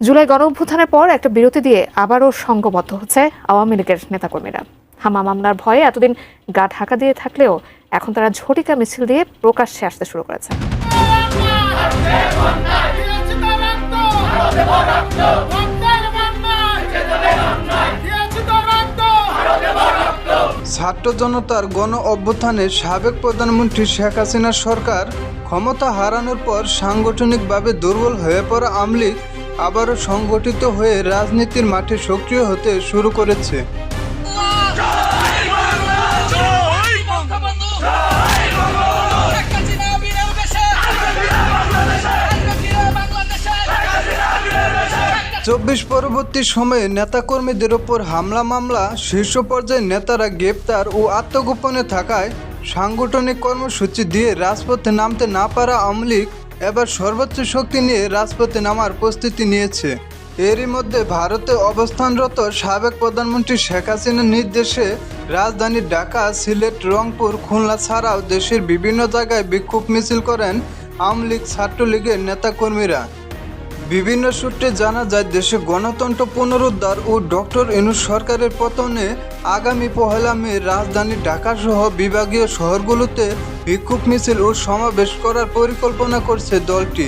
জুলাই গণ অভ্যুত্থানের পর একটা বিরতি দিয়ে আবারও সংঘবদ্ধ হচ্ছে আওয়ামী লীগের নেতাকর্মীরা। হামা মামলার ভয়ে এতদিন গা ঢাকা দিয়ে থাকলেও এখন তারা ঝটিকা মিছিল দিয়ে প্রকাশ্যে আসতে শুরু করেছে। ছাত্র জনতার গণ অভ্যুত্থানে সাবেক প্রধানমন্ত্রী শেখ হাসিনার সরকার ক্ষমতা হারানোর পর সাংগঠনিকভাবে দুর্বল হয়ে পড়া আমলিগ আবারও সংগঠিত হয়ে রাজনীতির মাঠে সক্রিয় হতে শুরু করেছে। চব্বিশ পরবর্তী সময়ে নেতাকর্মীদের ওপর হামলা মামলা, শীর্ষ পর্যায়ের নেতারা গ্রেপ্তার ও আত্মগোপনে থাকায় সাংগঠনিক কর্মসূচি দিয়ে রাজপথে নামতে না পারা আওয়ামী লীগ এবার সর্বোচ্চ শক্তি নিয়ে রাজপথে নামার প্রস্তুতি নিয়েছে। এরই মধ্যে ভারতে অবস্থানরত সাবেক প্রধানমন্ত্রী শেখ হাসিনার নির্দেশে রাজধানী ঢাকা, সিলেট, রংপুর, খুলনা ছাড়াও দেশের বিভিন্ন জায়গায় বিক্ষোভ মিছিল করেন আওয়ামী লীগ ছাত্রলীগের নেতাকর্মীরা। বিভিন্ন সূত্রে জানা যায়, দেশে গণতন্ত্র পুনরুদ্ধার ও ডক্টর ইনু সরকারের পতনে আগামী পহেলা মে রাজধানী ঢাকা সহ বিভাগীয় শহরগুলোতে বিক্ষোভ মিছিল ও সমাবেশ করার পরিকল্পনা করছে দলটি।